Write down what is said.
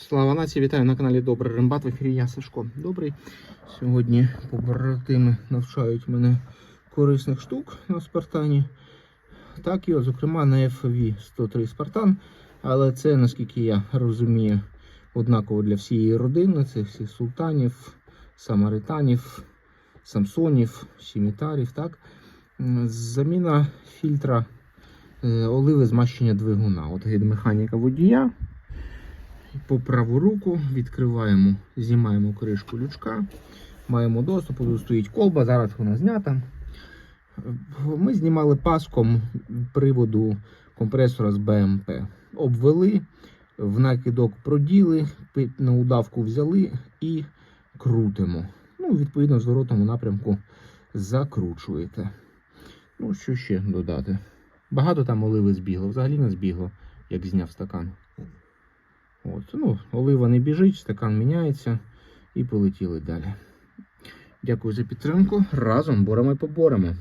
Слава нації, вітаю на каналі Добрий Рембат. В ефірі я Сашко Добрий. Сьогодні побратими навчають мене корисних штук на Спартані. Так, і, зокрема, на FV 103 Спартан. Але це, наскільки я розумію, однаково для всієї родини. Це всіх султанів, самаританів, самсонів, сімітарів. Так? Заміна фільтра е, оливи змащення двигуна. От гідмеханіка водія. По праву руку відкриваємо, знімаємо кришку лючка, маємо доступ, тут стоїть колба, зараз вона знята. Ми знімали паском приводу компресора з БМП. Обвели, в накидок проділи, на удавку взяли і крутимо. Ну, відповідно, в зворотному напрямку закручуєте. Ну, що ще додати? Багато там оливи збігло, взагалі не збігло, як зняв стакан. От, ну, олива не біжить, стакан міняється і полетіли далі. Дякую за підтримку. Разом боремо і поборемо.